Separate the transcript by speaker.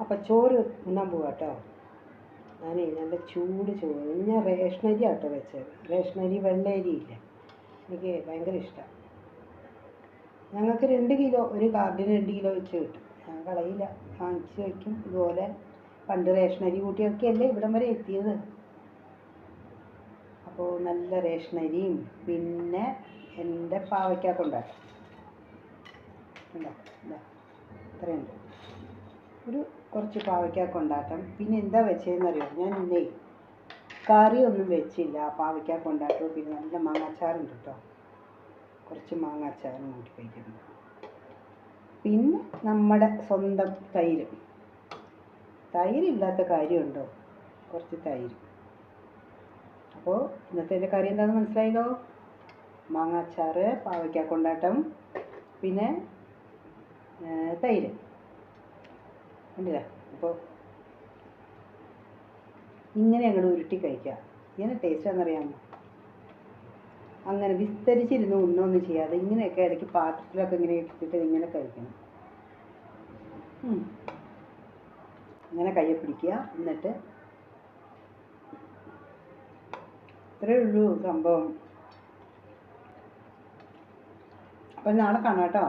Speaker 1: അപ്പം ചോറ് ഉണ്ണാൻ പോവാ കേട്ടോ ഞാനേ നല്ല ചൂട് ചോറ് ഞാൻ റേഷനരി ആട്ടോ വെച്ചത്. റേഷനരി വെള്ളയരി ഇല്ല? എനിക്ക് ഭയങ്കര ഇഷ്ടമാണ് ഞങ്ങൾക്ക് രണ്ട് കിലോ ഒരു കാർഡിന് രണ്ട് കിലോ വെച്ച് കിട്ടും. ഞാൻ കളയില്ല വാങ്ങിച്ച് വയ്ക്കും ഇതുപോലെ പണ്ട് റേഷനരി കൂട്ടിയൊക്കെയല്ലേ ഇവിടം വരെ എത്തിയത്. അപ്പോൾ നല്ല റേഷനരിയും പിന്നെ എന്റെ പാവയ്ക്ക കൊണ്ടാട്ടം ഉണ്ടോ ഇതാ. ഇത്രയുണ്ട്. ഒരു കുറച്ച് പാവയ്ക്ക ഉണ്ടാക്കാം. പിന്നെ എന്താ വെച്ചതെന്നറിയോ ഞാൻ ഇന്നേ കറിയൊന്നും വെച്ചില്ല. പാവയ്ക്ക ഉണ്ടാക്കും. പിന്നെ നല്ല മാങ്ങാച്ചാറുണ്ട് കേട്ടോ കുറച്ച് മാങ്ങാച്ചാറും കൂട്ടി കഴിക്കുന്നു പിന്നെ നമ്മുടെ സ്വന്തം തൈര്. തൈരില്ലാത്ത കാര്യമുണ്ടോ? കുറച്ച് തൈര്. അപ്പോൾ ഇന്നത്തെ എന്റെ കറി എന്താണെന്ന് മനസ്സിലായല്ലോ? മാങ്ങാച്ചാറ് പാവയ്ക്ക കൊണ്ടാട്ടം പിന്നെ തൈര്. കണ്ടില്ല? അപ്പോൾ ഇങ്ങനെ അങ്ങോട്ട് ഉരുട്ടി കഴിക്കുക. ഇങ്ങനെ ടേസ്റ്റ് ആണെന്നറിയാമോ അങ്ങനെ വിസ്തരിച്ചിരുന്ന് ഉണ്ണൊന്നും ചെയ്യാതെ ഇങ്ങനെയൊക്കെ ഇടയ്ക്ക് പാത്രത്തിലൊക്കെ ഇങ്ങനെ ഇട്ടിട്ട് ഇങ്ങനെ കഴിക്കണം. അങ്ങനെ കയ്യെ പിടിക്കുക. എന്നിട്ട് ഇത്രയേ ഉള്ളൂ സംഭവം. അപ്പം നാളെ കാണാം കേട്ടോ.